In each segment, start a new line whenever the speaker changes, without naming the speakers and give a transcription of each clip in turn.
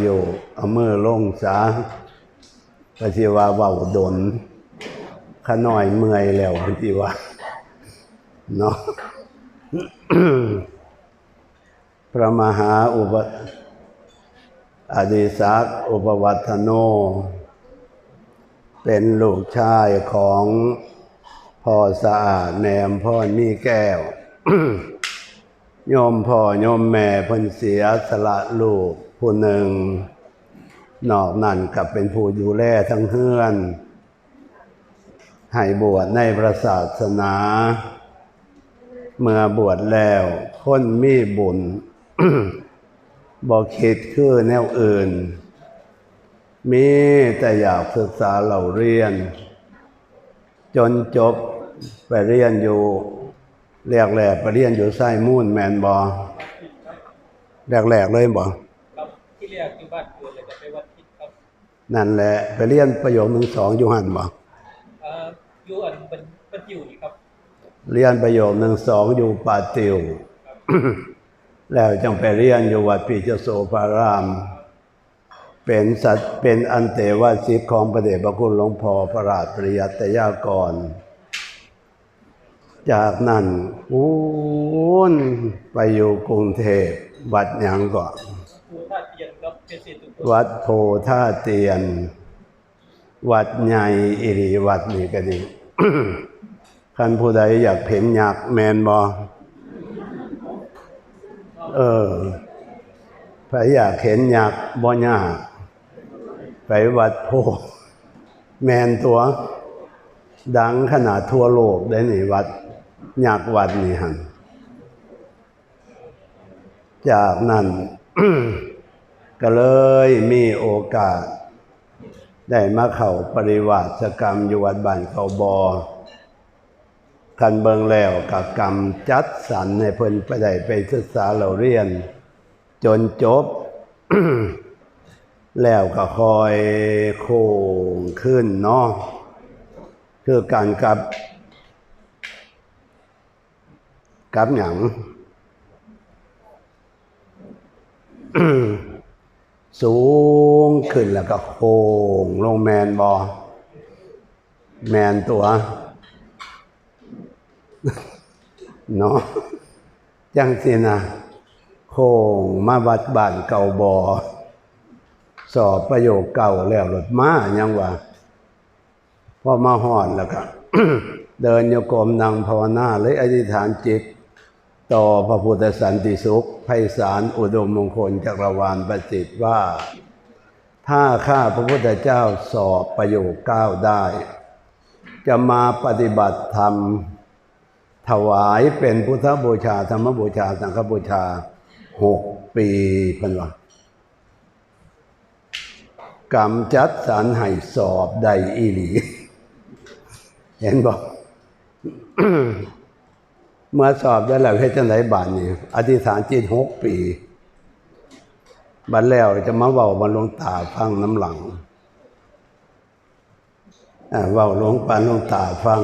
อยู่เอามือลงซะก็สิวาเว้าดนขาน้อยเมื่อยแล้วสิวาเนาะพระมหาอุปอดิศักอุปวัตโน เป็นลูกชายของพ่อสะอาดแนมพ่อมีแก้วโยมพ่อโยมแม่พิ่นเสียสละลูก ผู้หนึ่ง นอกนั้นกับเป็นผู้ดูแลทั้งเฮือนให้บวชในพระศาสนา เมื่อบวชแล้วคนมีบุญบอกคิดคือแนวอื่น มีแต่อยากศึกษาเราเรียน จนจบไปเรียนอยู่แรกๆไปเรียนอยู่ไส้มูนแมนบอแรกๆเลยบอ
เรียกอยู่บ้านเกิดเลยจะไปวัดทิศครับ
นั่นแหละ ไปเรียนประโยคหนึ่งสองอยู่หันบอ
เอ่ออยู่อันเป็นเป็นอยู่นี่ครับ
เรียนประโยคหนึ่งสองอยู่ป่าติว แล้วจังไปเรียนอยู่วัดปีเจโสภาราม เป็นสัตว์เป็นอันเตวาสิทธิ์ของพระเดชพระคุณหลวงพ่อพระราชปริยัตยากรจากนั้นอู้นไปอยู่กรุงเทพวัดหยังก่อน
ครูท่าเตียน
วัดโพท่าเตียน วัดใหญ่อิริวัดนี่ก็ดีท่านผู้ใดอยากเห็นอยักแมนบอเออใครอยากเห็นอยักบ่ยากไปวัดโพแมนตัว ดังขนาดทั่วโลกได้นี่วัดอยักวัดนี่หันจากนั้น ก็เลยมีโอกาส ได้มาเข้าปริวาสกรรมอยู่วัดบ้านเขาบอคันเบิงแล้วกับกรรมจัดสรรให้เพิ่นไปได้ไปศึกษาเราเรียน จนจบ แล้วก็คอยโค้งขึ้นเนาะคือการกับกับหยัง สูงขึ้นแล้วก็โค้งลงแมนบอแมนตัวเนาะจังสินะโค้งมาวัดบ้านเก่าบอสอบประโยคเก่าแล้วรถมายังว่าพอมาหอดแล้วก็เดินโยกรมนั่งภาวนาเลยอธิษฐานจิต ต่อพระพุทธสันติสุขไพศาลอุดมมงคลจักรวาลประสิทธิ์ว่า ถ้าข้าพระพุทธเจ้าสอบประโยคเก้าได้ จะมาปฏิบัติธรรม ถวายเป็นพุทธบูชา ธรรมบูชา สังฆบูชาหกปีพันว่ากรรมจัดสรรให้สอบได้อีหลี เห็นบอก เมื่อสอบได้แล้วเฮ็ดจังไดบานนี่อธิษฐานจิตหกปีบัดแล้วจะมาเว้าบรรลวงตาฟังน้ำหลังอ่าเว้าหลวงปานหลวงตาฟัง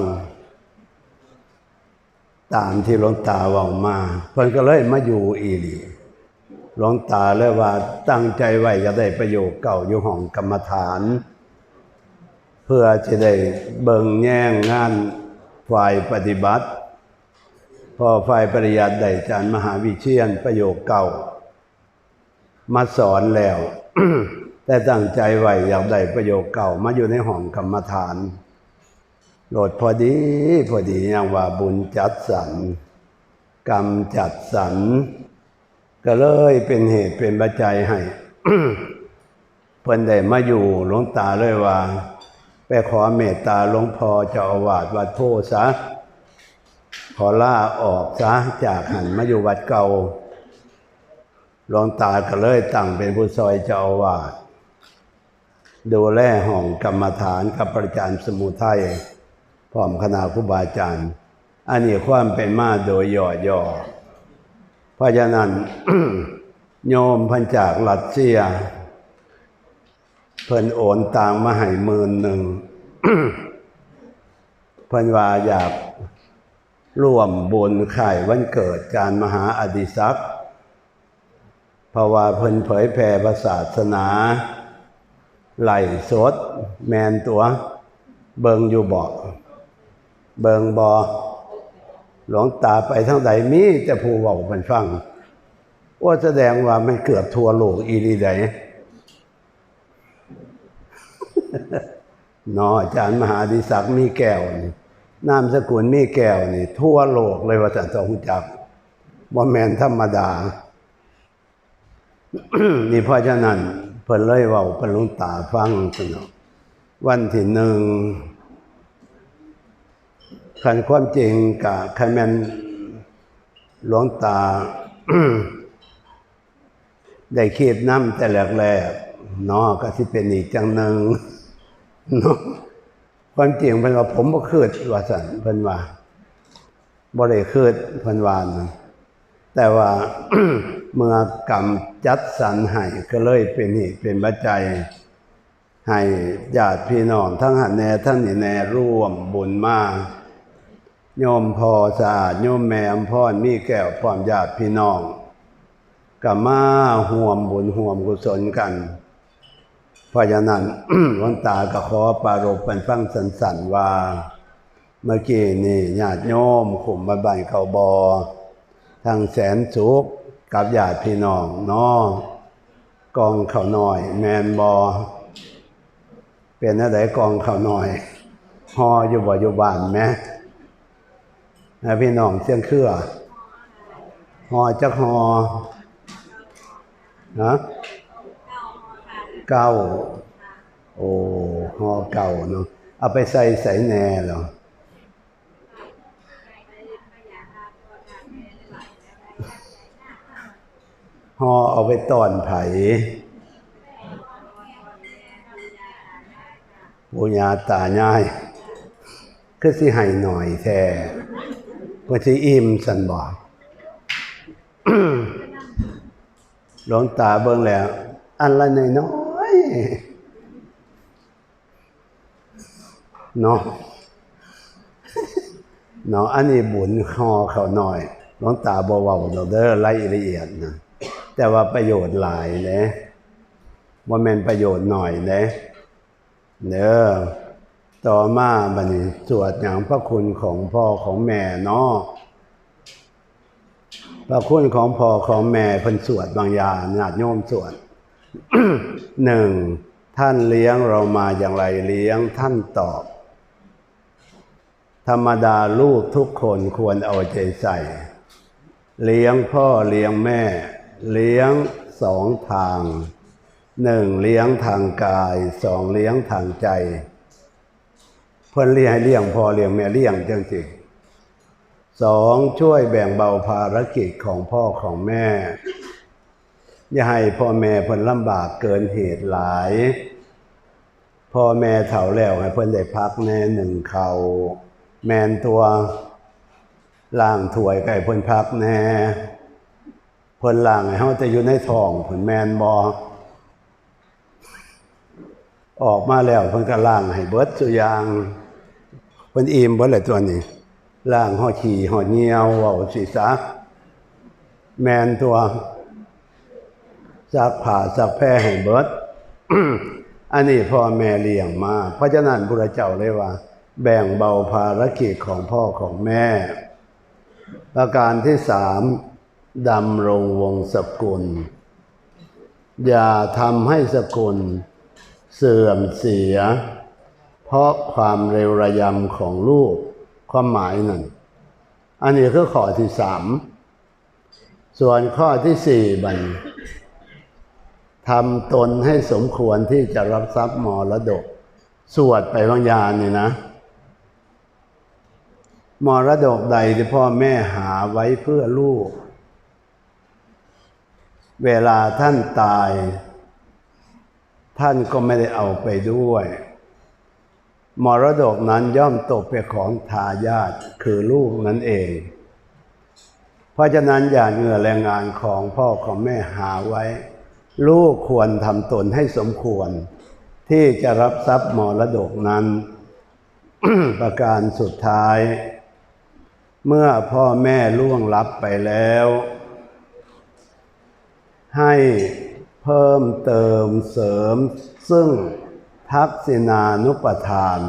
ตามที่หลวงตาเว้ามา เพิ่นก็เลยมาอยู่อีหลีหลวงตาเลยว่าตั้งใจไว้จะได้ประโยชน์เก่าอยู่ห้องกรรมฐาน เพื่อจะได้เบิ่งแย่งงานฝ่ายปฏิบัติ พอฝ่ายปริยัติได้อาจารย์มหาวิเชียนประโยคเก่า มาสอนแล้ว แต่ตั้งใจไว้อยากได้ประโยคเก่ามาอยู่ในห้องกรรมฐานโหลดพอดี พอดีอย่างว่าบุญจัดสรรกรรมจัดสรรก็เลยเป็นเหตุเป็นปัจจัยให้เพิ่นได้มาอยู่หลวงตาเลยว่า ไปขอเมตตาหลวงพ่อเจ้าอาวาสวัดโพซะ ขอล่าออกซะจากหันมาอยู่วัดเก่าหลวงตาก็เลยตั้งเป็นผู้ซอยเจ้าอาวาสดูแลห้องกรรมฐานกับประจารย์สมุทัยพร้อมคณะครูบาอาจารย์อันนี้ความเป็นมาโดยย่อๆเพราะฉะนั้นโยมพันจากรัสเซีย เพิ่นโอนต่างมาให้หมื่นหนึ่งเพิ่นว่าอยาก ร่วมบุญไข่วันเกิดการมหาอดิศักดิ์เพราว่าเพิ่นเผยแผ่พระศาสนา ไหลสด แมนตัว เบิงอยู่บ่เบิงบอหลวงตาไปทั้งใดมีแต่ผู้เว้าเพิ่นฟังว่าแสดงว่ามันเกือบทัวโลกอีหลีใดนออาจารย์มหาดิศักดิ์มีแก้วนี่ นามสกุลมีแก้วนี่ ทั่วโลกเลยว่าจะต้องจักว่าแมนธรรมดา นี่เพราะฉะนั้นเพิ่นเลยเว่าเพิ่นลวงตาฟังสนอกวันที่หนึ่งคันความจริงกับคันแมนหลวงตา ได้คิดน้ำแต่แรกๆเนาะก็สิเป็นอีกจังหนึ่งเนาะ ความจริงเพิ่นว่าผมบ่คืดว่าสั่นเพิ่นว่าบ่ได้คืดเพิ่นว่านะแต่ว่าเมื่อกรรมจัดสรรให้ก็เลยเป็นเหตุเป็นปัจจัยให้ญาติพี่น้องทั้งหันแน่ท่านนี่แน่ร่วมบุญมาโยมพอสะอาดโยมแม่อำพรมีแก้วพร้อมญาติพี่น้องก็มาห่วมบุญห่วมกุศลกัน เพราะฉะนั้นหลวงตาก็ขอปารภเป็นฟังสันๆว่า เมื่อกี้นี่ญาติโยมขุมบ้าบ้านเขาบอทางแสนสุขกับญาติพี่น้องเนาะกองเขาหน่อย แมนบอเป็นอะไรกองเขาหน่อยฮออยู่บ่อยู่บ้านไหมพี่น้องเสียงเครือฮอจักฮอนะ เก้าโอ้หอเก่าเนาะเอาไปใส่ใส่แหน่เหรอหอเอาไปตอนไผ่ปุญญาตาง่ายคือสิให้หน่อยแท้เพื่อสิอิ่มสันบอกหลวงตาเบิ่งแล้ว อันละน้อยน้อย เนาะเนาะอันนี้บุญคอเขาหน่อยหลวงตาบ่เว้าดอกเด้อรายละเอียดนะแต่ว่าประโยชน์หลายเนะว่าแม่นประโยชน์หน่อยเนะเด้อต่อมาบัดนี้สวดอย่างพระคุณของพ่อของแม่เนาะพระคุณของพ่อของแม่เพิ่นสวดบางอย่างญาติโยมสวด หนึ่งท่านเลี้ยงเรามาอย่างไรเลี้ยงท่านตอบ ธรรมดาลูกทุกคนควรเอาใจใส่ เลี้ยงพ่อเลี้ยงแม่ เลี้ยงสองทางหนึ่งเลี้ยงทางกายสองเลี้ยงทางใจ เพื่อนเลี้ยงให้เลี้ยงพ่อเลี้ยงแม่เลี้ยงจังสิสองช่วยแบ่งเบาภารกิจของพ่อของแม่ อย่าให้พ่อแม่เพิ่นลำบากเกินเหตุหลาย พ่อแม่เฒ่าแล้วให้เพิ่นได้พักแน่หนึ่งเขาแมนตัวล่างถวยไก่เพิ่นพักแน่เพิ่นล่างให้เฮาจะอยู่ในท้องเพิ่นแมนบ่ออกมาแล้วเพิ่นก็ล่างให้เบิดสุอยางเพิ่นอิ่มเบิดเลยตัวนี้ล่างห่อขี่ห่อเงียวเว่าสีซะแมนตัว ซักผ่าซักแพร่ให้เบิดอันนี้พ่อแม่เลี้ยงมา เพราะฉะนั้นพระเจ้าเลยว่า แบ่งเบาภารกิจของพ่อของแม่ ประการที่สามดำรงวงศกุล อย่าทำให้สกุลเสื่อมเสีย เพราะความเร็วระยำของลูกความหมายนั่น อันนี้คือข้อที่สาม ส่วนข้อที่สี่บัน ทำตนให้สมควรที่จะรับทรัพย์มรดก สวดไปบางยานเนี่ยนะมรดกใดที่พ่อแม่หาไว้เพื่อลูก เวลาท่านตาย ท่านก็ไม่ได้เอาไปด้วย มรดกนั้นย่อมตกเป็นของทายาทคือลูกนั่นเอง เพราะฉะนั้นอย่าเหงื่อแรงงานของพ่อของแม่หาไว้ ลูกควรทำตนให้สมควร ที่จะรับทรัพย์มรดกนั้น ประการสุดท้าย เมื่อพ่อแม่ล่วงลับไปแล้ว ให้เพิ่มเติมเสริม ซึ่งทักษิณานุปทาน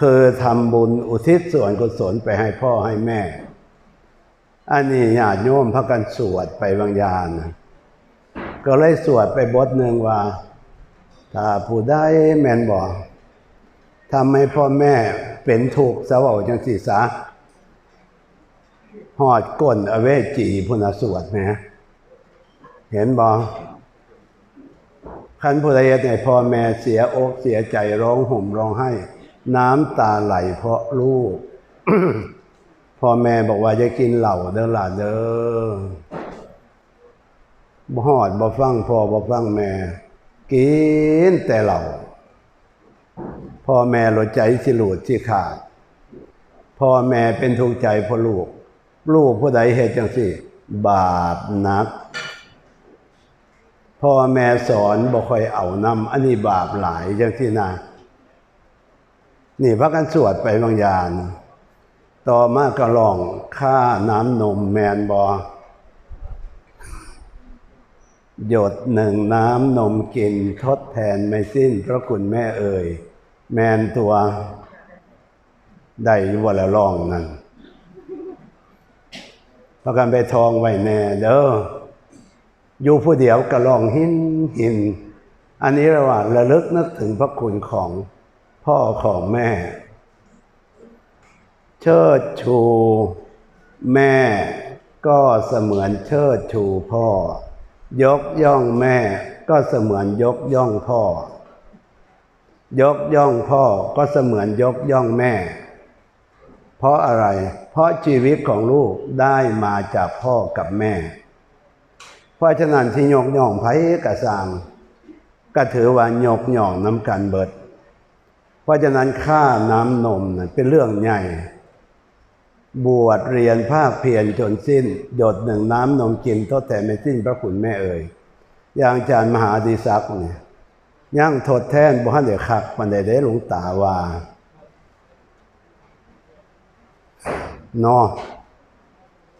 คือทำบุญอุทิศส่วนกุศลไปให้พ่อให้แม่ อันนี้ญาติโยมพากันสวดไปบางยานนะ ก็เลยสวดไปบทหนึ่งว่า ถ้าผู้ได้แมนบอกทำให้พ่อแม่เป็นถูกข์สวาจังสีสาหอดก้นอเวจีพุนสวดไหมเห็นบอขันผู้ใดในพ่อแม่เสียอกเสียใจร้องห่มร้องไห้ น้ำตาไหลเพราะลูก พ่อแม่บอกว่าจะกินเหล้าเด้อล่ะเด้อ บ่หอดบ่ฟังพ่อบ่ฟังแม่ กินแต่เหล้าพ่อแม่หลดใจสิหลุดสิขาด พ่อแม่เป็นทุกข์ใจพราะลูก ลูกผู้ใดเหตุจังสิบาปนัก พ่อแม่สอนบ่ค่อยเอานำอันนี้บาปหลายจังที่นานี่พักกันสวดไปบางอย่าง ต่อมาก็ลองค่าน้ำนมแมนบอ หยดหนึ่งน้ำนมกินทดแทนไม่สิ้นพระคุณแม่เอ่ย แมนตัวได้วันละลองนั่นประกันไปทองไว้แน่เด้ออยู่ผู้เดียวก็ลองหินหิน อันนี้ระหว่างระลึกนึกถึงพระคุณของพ่อของแม่ เชิดชูแม่ก็เสมือนเชิดชูพ่อ ยกย่องแม่ก็เสมือนยกย่องพ่อ ยกย่องพ่อก็เสมือนยกย่องแม่ เพราะอะไร เพราะชีวิตของลูกได้มาจากพ่อกับแม่ เพราะฉะนั้นที่ยกย่องไผ่กระสังก็ถือว่ายกย่องน้ำกันเบิด เพราะฉะนั้นค่าน้ำนมเป็นเรื่องใหญ่ บวชเรียนภาคเพียรจนสิ้น หยดหนึ่งน้ำนมกินทดแทนไม่สิ้นพระคุณแม่เอ่ยอย่างอาจารย์มหาดีศักดิ์เนี่ยย่างทดแทนบ่ฮันเดคักมันได้ได้หลวงตาว่าเนาะ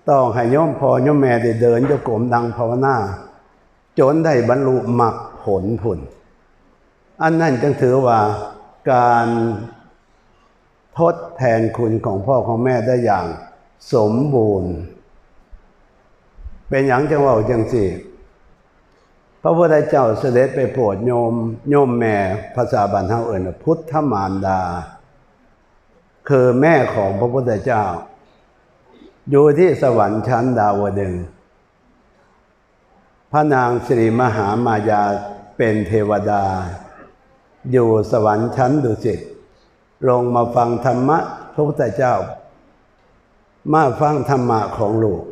ต้องให้โยมพอโยมแม่ได้เดินโยกรมดังภาวนาจนได้บรรลุมรรคผลผล อันนั้นจึงถือว่าการ ทดแทนคุณของพ่อของแม่ได้อย่างสมบูรณ์ เป็นอย่างจังว่าจังสิพระพุทธเจ้าเสด็จไปโปรดโยมโยมแม่ภาษาบันเทาเอิญพุทธมารดา คือแม่ของพระพุทธเจ้า อยู่ที่สวรรค์ชั้นดาวดึง พระนางสิริมหามายาเป็นเทวดา อยู่สวรรค์ชั้นดุสิต ลงมาฟังธรรมะพระพุทธเจ้า มาฟังธรรมะของลูก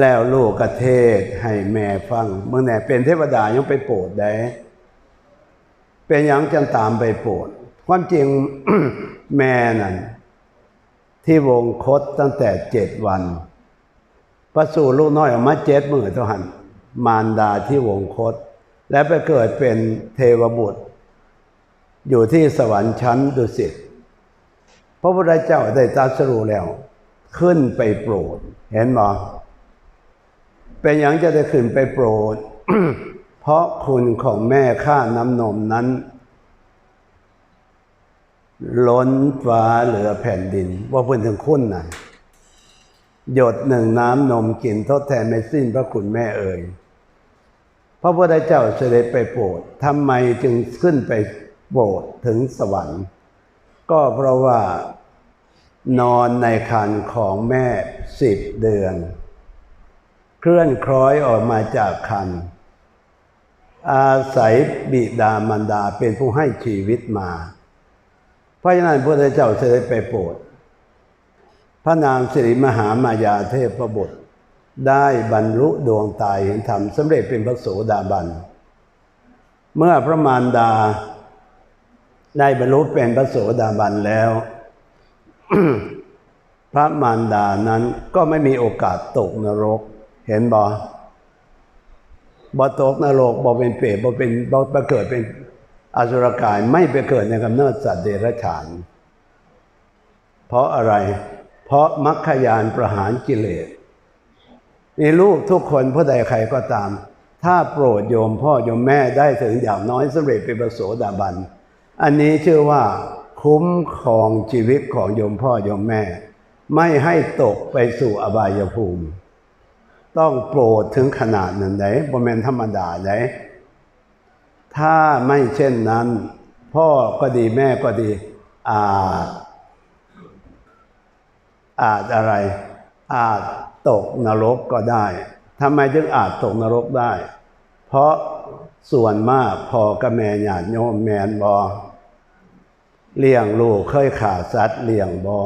แล้วลูกกระเทศให้แม่ฟังเมื่อไหร่เป็นเทวดายังไปโปรดได้ เป็นย่างจังตามไปโปรดความจริงแม่นั่นที่วงคตตั้งแต่เจ็ดวันประสูติลูกน้อยออกมาเจ็ดมือเท่าหันมารดาที่วงคต และไปเกิดเป็นเทวบุตร อยู่ที่สวรรค์ชั้นดุสิตพระพุทธเจ้าได้ตรัสรู้แล้ว ขึ้นไปโปรด เห็นไหมเป็นอย่างจะได้ขึ้นไปโปรด เพราะคุณของแม่ข้าน้ำนมนั้น ล้นฟ้าเหลือแผ่นดิน ว่าเพื่อนถึงคุณนะหยดหนึ่งน้ำนมกินทดแทนไม่สิ้นพระคุณแม่เอ่ยพระพุทธเจ้าเสด็จไปโปรดทำไมจึงขึ้นไป โปรดถึงสวรรค์ ก็เพราะว่านอนในคันของแม่สิบเดือน เคลื่อนคล้อยออกมาจากคัน อาศัยบิดามารดาเป็นผู้ให้ชีวิตมา เพราะฉะนั้นพระพุทเจ้าเสด็จไปโปรดพระนางสิริมหามายาเทพบุตรได้บรรลุดวงตายเห็นธรรมสำเร็จเป็นพระโสดาบัน เมื่อพระมารดา ได้บรรลุเป็นพระโสดาบันแล้ว พระมารดานั้นก็ไม่มีโอกาสตกนรก เห็นบ่บ่ตกนรกบ่เป็นเปรตบ่เป็นบ่ไปเกิดเป็นอสุรกายไม่ไปเกิดในกำเนิดสัตว์เดรัจฉาน เพราะอะไร เพราะมัคคยานประหารกิเลสมีลูกทุกคนผู้ใดใครก็ตาม ถ้าโปรดโยมพ่อโยมแม่ได้ถึงอย่างน้อยสำเร็จเป็นประโสดาบัน อันนี้ชื่อว่า คุ้มครองชีวิตของโยมพ่อโยมแม่ ไม่ให้ตกไปสู่อบายภูมิ ต้องโปรดถึงขนาดนั้นไหนบ่แมนธรรมดาไหนถ้าไม่เช่นนั้น พ่อก็ดีแม่ก็ดีอาจอาจอะไร อาจตกนรกก็ได้ทำไมจึงอาจตกนรกได้ เพราะ ส่วนมากพอกับแม่ญาติโยมแมนบอเลี้ยงลูกเคยขาสัตว์เลี้ยงบอ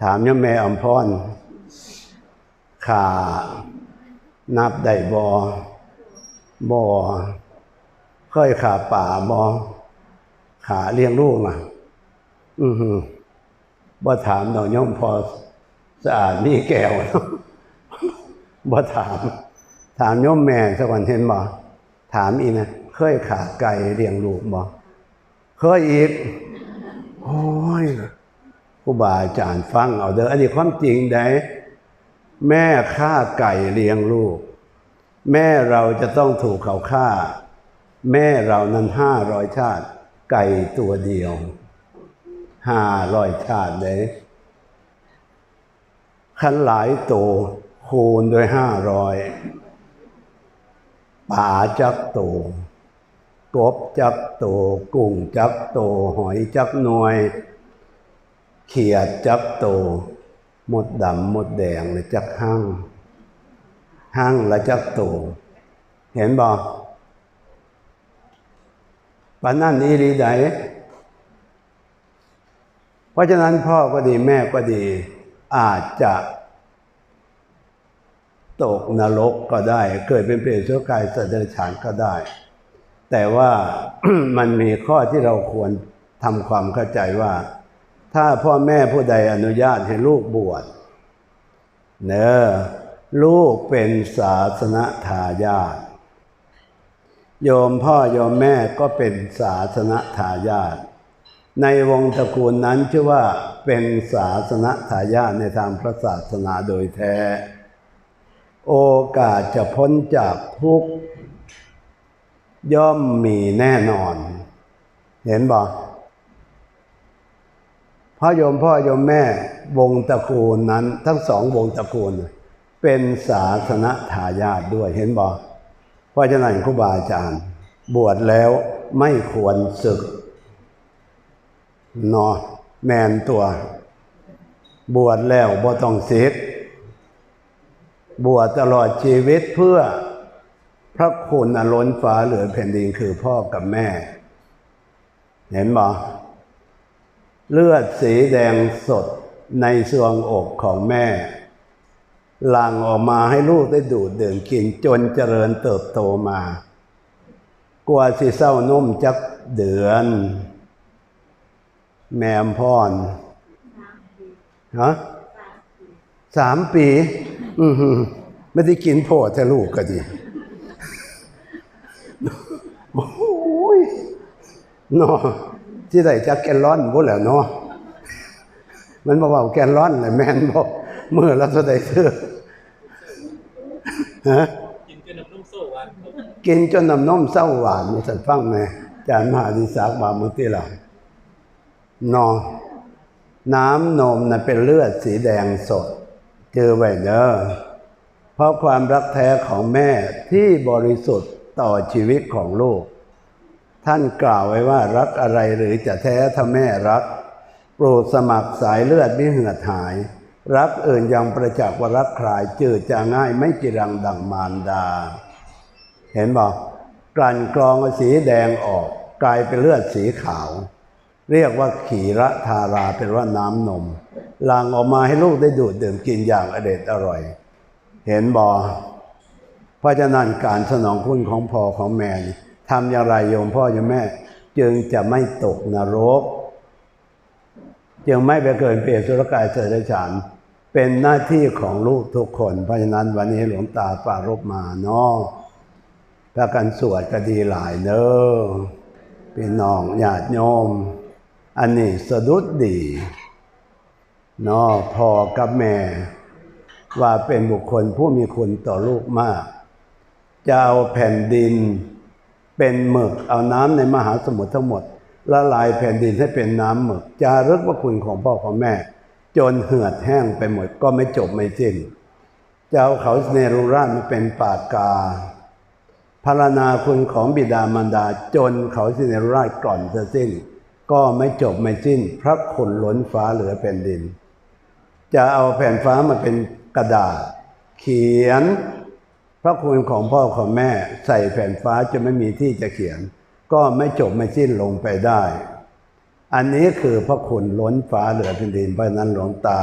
ถามยมแม่อมพรขานับได้บอบอเคยขาป่าบอขาเลี้ยงลูกอะอือหือบ่ถามดอกย่อมพอสะอาดมีแก้วบ่ถาม ถามโย่อมแม่สักวันเห็นบ่ ถามอีกนะเคยขาไก่เลี้ยงลูกบ่เคยอีก โอ้ยครูบาอาจารย์ฟังเอาเด้ออันนี้ความจริงไดแม่ฆ่าไก่เลี้ยงลูก แม่เราจะต้องถูกเขาฆ่า แม่เรานั้นห้าร้อยชาติ ไก่ตัวเดียวห้าร้อยชาติเลยขันหลายโตคูณด้วยห้าร้อย ป่าจักโตกบจักโตกุ้งจักโตหอยจักหน่วย เขียดจักโตหมดดำหมดแดงเลยจักหั่งหั่งและจักโต เห็นบ่ปานนั่นอีรีใดเพราะฉะนั้นพ่อก็ดีแม่ก็ดี อาจจะ ตกนรกก็ได้ เกิดเป็นเปรตชั่วกายสัตว์เดรัจฉานก็ได้ แต่ว่ามันมีข้อที่เราควรทำความเข้าใจว่า ถ้าพ่อแม่ผู้ใดอนุญาตให้ลูกบวชเนอลูกเป็นศาสนทายาทโยมพ่อโยมแม่ก็เป็นศาสนทายาทในวงตระกูลนั้นชื่อว่าเป็นศาสนทายาทในทางพระศาสนาโดยแท้ โอกาสจะพ้นจากทุกข์ย่อมมีแน่นอน เห็นบ่พ่อโยมพ่อโยมแม่วงตระกูลนั้น ทั้งสองวงตระกูล เป็นศาสนทายาทด้วยเห็นบ่เพราะฉะนั้นครูบาอาจารย์ บวชแล้วไม่ควรศึกนอแมนตัว บวชแล้วบ่ต้องเสก บวชตลอดชีวิตเพื่อพระคุณอล้นฟ้าเหลือแผ่นดินคือพ่อกับแม่ เห็นบ่เลือดสีแดงสดในสวงอกของแม่หลั่งออกมาให้ลูกได้ดูดดื่มกินจนเจริญเติบโตมา กว่าสิเศร้านุ่มจักเดือน แม่อมพรฮะสามปี อือไม่ได้กินโพดแต่ลูกก็ดีโอ้ยเนาะที่ไหนจะแกนร้อนบ่แล้วเนาะมันบอกว่าแกนร้อนเลยแมนบอกเมื่อเราจะได้เสื้อฮะ
กินจนน้ำนุ่มโซ่หวานครับ
กินจนน้ำนมเศร้าหวานมาสันฟังไหมจานมหาดิสากบามุติเรานอน้ำนมน่ะเป็นเลือดสีแดงสด เจอไว้เนอะเพราะความรักแท้ของแม่ที่บริสุทธิ์ต่อชีวิตของลูก ท่านกล่าวไว้ว่ารักอะไรหรือจะแท้ถ้าแม่รัก โปรดสมัครสายเลือดไม่เหือดหาย รักเอื่นยังประจักษ์ว่ารักคลายจืดจะง่ายไม่จิรังดังมารดา เห็นบอกกลั่นกรองสีแดงออกกลายเป็นเลือดสีขาว เรียกว่าขีระทาราเป็นว่าน้ำนม หลังออกมาให้ลูกได้ดูดดื่มกินอย่างอเด็ดอร่อย เห็นบอพราะฉะนั้นการสนองคุณของพ่อของแม่ทำอย่างไรโยมพ่อโยมแม่ จึงจะไม่ตกนรก จึงไม่ไปเกิดเปรตสุรกายเสดฉานเป็นหน้าที่ของลูกทุกคน เพราะฉะนั้นวันนี้หลวงตาปารบมาเนาะถ้ากันสวดก็ดีหลายเนอะพี่น้องญาติโยม อันนี้สะดุดดี นาะพ่อกับแม่ ว่าเป็นบุคคลผู้มีคุณต่อลูกมากจะเอาแผ่นดิน เป็นหมึกเอาน้ำในมหาสมุทรทั้งหมดละลายแผ่นดินให้เป็นน้ำหมึกจารึกว่าคุณของพ่อของแม่ จนเหือดแห้งไปหมดก็ไม่จบไม่สิ้นจะเอาเขาเนรุราชมาเป็นปากกาพารณาคุณของบิดามารดาจนเขาสิเนรุราชก่อนจะสิ้น ก็ไม่จบไม่สิ้น พระคุณล้นฟ้าเหลือแผ่นดิน จะเอาแผ่นฟ้ามาเป็นกระดาษ เขียน พระคุณของพ่อของแม่ใส่แผ่นฟ้าจะไม่มีที่จะเขียน ก็ไม่จบไม่สิ้นลงไปได้ อันนี้คือพระคุณล้นฟ้าเหลือแผ่นดินเพราะนั้นหลวงตา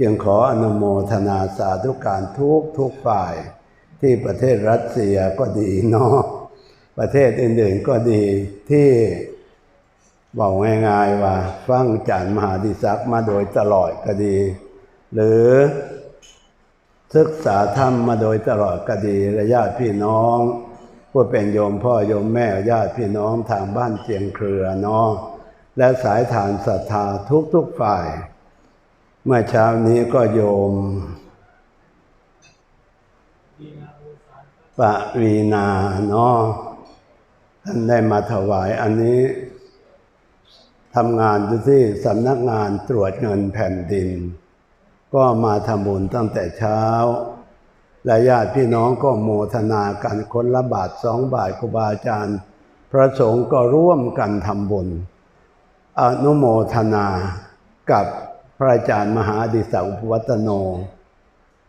จึงขออนุโมทนาสาธุการทุกทุกฝ่าย ที่ประเทศรัสเซียก็ดีเนาะประเทศอื่นๆก็ดีที่บอกง่ายๆว่า ฟังจานมหาดิศักมาโดยตลอดก็ดี หรือศึกษาธรรมมาโดยตลอดก็ดีและญาติพี่น้องผู้เป็นโยมพ่อโยมแม่ญาติพี่น้องทางบ้านเจียงเครือเนาะและสายฐานศรัทธาทุกๆฝ่าย เมื่อเช้านี้ก็โยมปะวีนาเนาะท่านได้มาถวายอันนี้ทำงานที่สำนักงานตรวจเงินแผ่นดิน ก็มาทำบุญตั้งแต่เช้า และญาติพี่น้องก็โมทนากันคนละบาทสองบาทครูบาอาจารย์ พระสงฆ์ก็ร่วมกันทำบุญ อนุโมทนากับพระอาจารย์มหาดิสังอุปวัตโน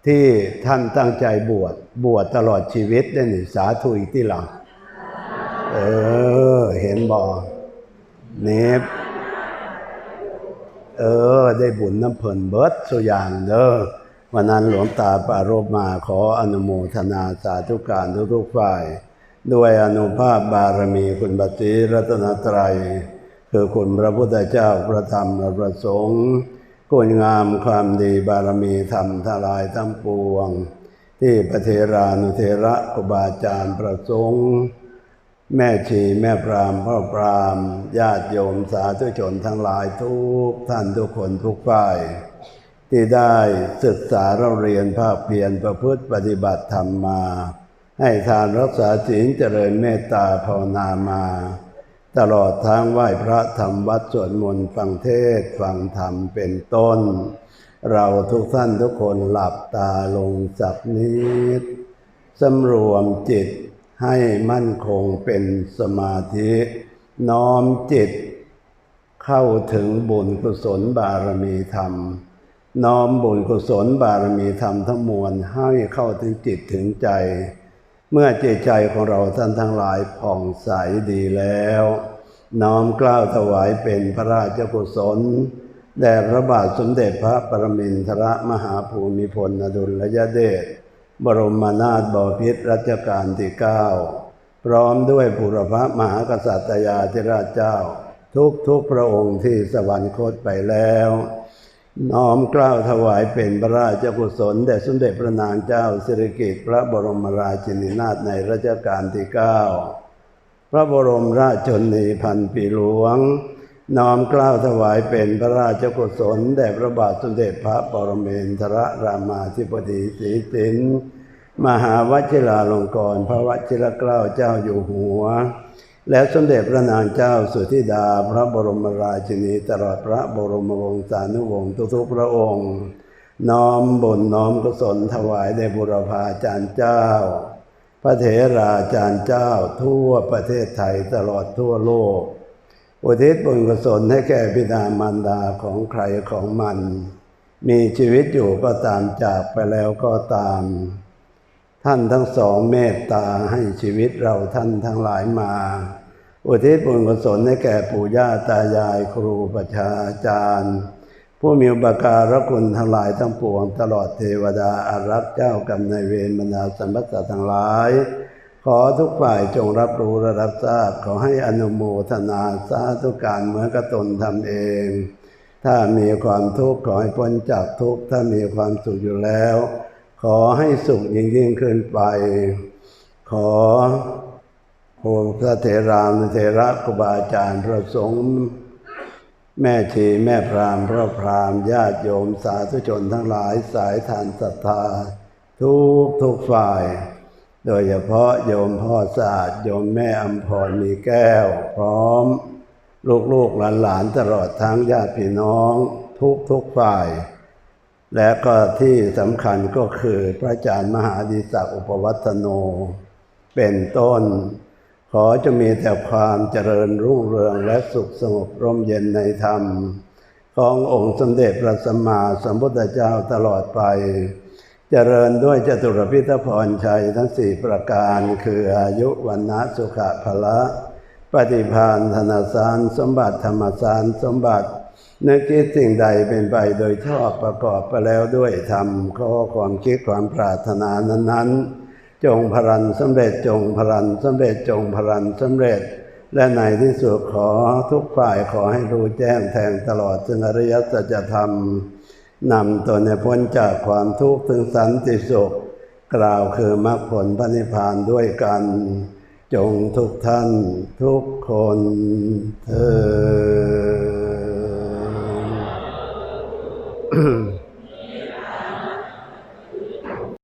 ที่ท่านตั้งใจบวชบวชตลอดชีวิตได้หนึ่สาธุอีกที่หลังเออ เห็นบอเนบ เออ ได้บุญน้ำเพลินเบิดสุอย่างเด้อวันนั้นหลวงตาปารบมาขออนุโมทนาสาธุการทุกๆฝ่าย ด้วยอนุภาพบารมีคุณบัติรัตนตรัย คือคุณพระพุทธเจ้าพระธรรมและพระสงฆ์คุณงามความดีบารมีธรรมทลายทั้งปวง ที่พระเทรานุเทระครูบาอาจารย์ประสงฆ์ แม่ชีแม่พรามพ่อพรามญาติโยมสาธุชนทั้งหลายทุกท่านทุกคนทุกฝ่าย ที่ได้ศึกษาเราเรียนภาคเพียรประพฤติปฏิบัติธรรมมา ให้ทานรักษาศีลเจริญเมตตาภาวนามา ตลอดทางไหว้พระธรรมวัดสวดมนต์ฟังเทศฟังธรรมเป็นต้น เราทุกท่านทุกคนหลับตาลงสักนิดสำรวมจิต ให้มั่นคงเป็นสมาธิ น้อมจิต เข้าถึงบุญกุศลบารมีธรรม น้อมบุญกุศลบารมีธรรมทั้งมวลให้เข้าถึงจิตถึงใจ เมื่อจิตใจของเราท่านทั้งหลายผ่องใสดีแล้ว น้อมกล้าวถวายเป็นพระราชกุศลแด่พระบาทสมเด็จพระปรมินทรมหาภูมิพลอดุลยเดช บรมนาถบพิตรรัชกาลที่เก้าพร้อมด้วยบุรพมหากษัตริยาธิราชเจ้า ทุกทุกพระองค์ที่สวรรคตไปแล้ว น้อมกล้าวถวายเป็นพระราชกุศลแด่สมเด็จพระนางเจ้าสิริกิติ์พระบรมราชินีนาถในรัชกาลที่เก้าพระบรมราชชนนีพันปีหลวง น้อมกล้าวถวายเป็นพระราชกุศลแด่พระบาทสมเด็จพระปรมินทรรามาธิบดีศรีสินมหาวชิราลงกรณ์พระวชิรเกล้าเจ้าอยู่หัว และสมเด็จพระนางเจ้าสุธิดาพระบรมราชินีตลอดพระบรมวงศานุวงศ์ทุกๆพระองค์ น้อมบุญน้อมกุศลถวายแด่บุรพาจารย์เจ้า พระเถราจารย์เจ้าทั่วประเทศไทยตลอดทั่วโลก อุทิศบุญกุศลให้แก่บิดามารดาของใครของมัน มีชีวิตอยู่ก็ตามจากไปแล้วก็ตาม ท่านทั้งสองเมตตาให้ชีวิตเราท่านทั้งหลายมา อุทิศบุญกุศลให้แก่ปู่ย่าตายายครูประชาอาจารย์ ผู้มีอุปการะคุณทั้งหลายทั้งปวงตลอดเทวดาอารักษ์เจ้ากรรมนายเวรบรรดาสัมปัตตาทั้งหลาย ขอทุกฝ่ายจงรับรู้และรับทราบ ขอให้อนุโมทนาสาธุการเหมือนกับตนทำเอง ถ้ามีความทุกข์ขอให้พ้นจากทุกข์ถ้ามีความสุขอยู่แล้ว ขอให้สุขยิ่งยิ่งขึ้นไป ขอโอพระเถรานุเถระครูบาอาจารย์พระสงฆ์แม่ชีแม่พรามพระพรามญาติโยมสาธุชนทั้งหลายสายทานศรัทธา ทุกทุกฝ่าย โดยเฉพาะโยมพ่อศาสตร์โยมแม่อัมพรมีแก้ว พร้อม ลูกๆหลานๆตลอดทั้งญาติพี่น้องทุกทุกฝ่าย และก็ที่สำคัญก็คือพระอาจารย์มหาดีศักดิ์อุปวัตโน เป็นต้น ขอจะมีแต่ความเจริญรุ่งเรืองและสุขสงบร่มเย็นในธรรม ขององค์สมเด็จพระสัมมาสัมพุทธเจ้าตลอดไป เจริญด้วยจตุรพิทพรชัยทั้งสี่ประการคืออายุวันนะสุขะพละ ปฏิภาณธนาสารสมบัติธรรมสารสมบัติ นึกคิดสิ่งใดเป็นไปโดยชอบประกอบไปแล้วด้วยธรรมข้อความคิดความปรารถนานั้นๆ จงพลันสำเร็จจงพลันสำเร็จจงพลันสำเร็จ และในที่สุดขอทุกฝ่ายขอให้รู้แจ้งแทงตลอดซึ่งอริยสัจธรรม นำตนให้พ้นจากความทุกข์ถึงสันติสุข กล่าวคือมรรคผลพระนิพพานด้วยกัน จงทุกท่านทุกคนเธอ